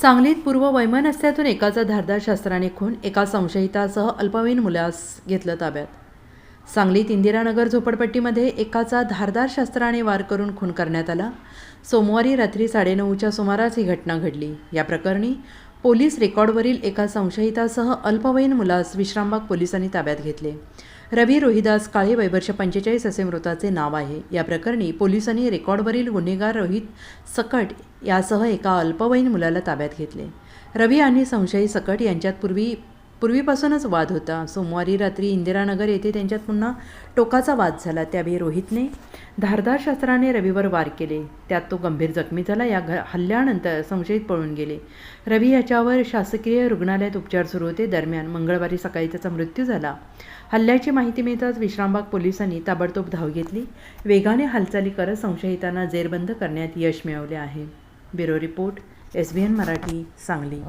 सांगलीत पूर्व वैमनस्यातून एकाचा धारदार शस्त्राने खून एका संशयितासह अल्पवयीन मुलास घेतलं ताब्यात. सांगलीत इंदिरानगर झोपडपट्टीमध्ये एकाचा धारदार शस्त्राने वार करून खून करण्यात आला. सोमवारी रात्री साडेनऊच्या सुमारास ही घटना घडली. या प्रकरणी पोलीस रेकॉर्डवरील एका संशयितासह अल्पवयीन मुलास विश्रामबाग पोलिसांनी ताब्यात घेतले. रवी रोहिदास काळे वैवर्ष पंचेचाळीस असे मृताचे नाव आहे. या प्रकरणी पोलिसांनी रेकॉर्डवरील गुन्हेगार रोहित सकट यासह एका अल्पवयीन मुलाला ताब्यात घेतले. रवी आणि संशयी सकट यांच्यात पूर्वी पूर्वीपासूनच वाद होता. सोमवारी रात्री इंदिरानगर येथे त्यांच्यात पुन्हा टोकाचा वाद झाला. त्यावेळी रोहितने धारदार शस्त्राने रवीवर वार केले. त्यात तो गंभीर जखमी झाला. या घ हल्ल्यानंतर संशयित पळून गेले. रवी याच्यावर शासकीय रुग्णालयात उपचार सुरू होते. दरम्यान मंगळवारी सकाळी त्याचा मृत्यू झाला. हल्ल्याची माहिती मिळताच विश्रामबाग पोलिसांनी ताबडतोब धाव घेतली. वेगाने हालचाली करत संशयितांना जेरबंद करण्यात यश मिळवले आहे. Bureau report S B N Marathi Sangli.